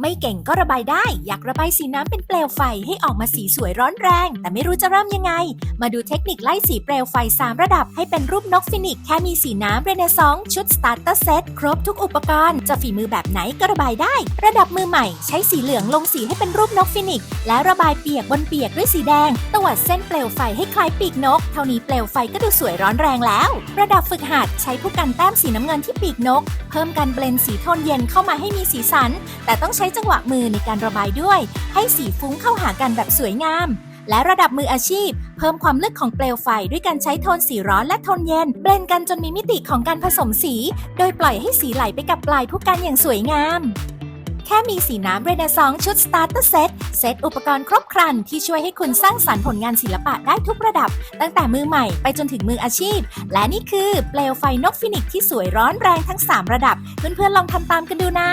ไม่เก่งก็ระบายได้ อยากระบายสีน้ำเป็นเปลวไฟให้ออกมาสีสวยร้อนแรง แต่ไม่รู้จะเริ่มยังไง มาดูเทคนิคไล่สีเปลวไฟ 3 ระดับให้เป็นรูปนกฟินิกแค่มีสีน้ำเรเนซองชุดสตาร์เตอร์เซตครบทุกอุปกรณ์ จะฝีมือแบบไหนก็ระบายได้ ระดับมือใหม่ ใช้สีเหลืองลงสีให้เป็นรูปนกฟินิกและระบายเปียกบนเปียกด้วยสีแดงตวัดเส้นเปลวไฟให้คล้ายปีกนก เท่านี้เปลวไฟก็ดูสวยร้อนแรงแล้ว ระดับฝึกหัดใช้ผู้กันแต้มสีน้ำเงินที่ปีกนก เพิ่มการเบลนสีโทนเย็นเข้ามาให้มีสีสัน แต่ต้องใช้ช้จังหวะมือในการระบายด้วย ให้สีฟุ้งเข้าหากันแบบสวยงาม และระดับมืออาชีพ เพิ่มความลึกของเปลวไฟด้วยการใช้โทนสีร้อนและโทนเย็น เบลนกันจนมีมิติของการผสมสี โดยปล่อยให้สีไหลไปกับปลายผู้กันอย่างสวยงามแค่มีสีน้ำเรเนซองชุดสตาร์เตอร์เซตเซตอุปกรณ์ครบครันที่ช่วยให้คุณสร้างสรรค์ผลงานศิลปะได้ทุกระดับ ตั้งแต่มือใหม่ไปจนถึงมืออาชีพ และนี่คือเปลวไฟนกฟินิกที่สวยร้อนแรงทั้ง 3 ระดับ เพื่อนๆลองทำตามกันดูนะ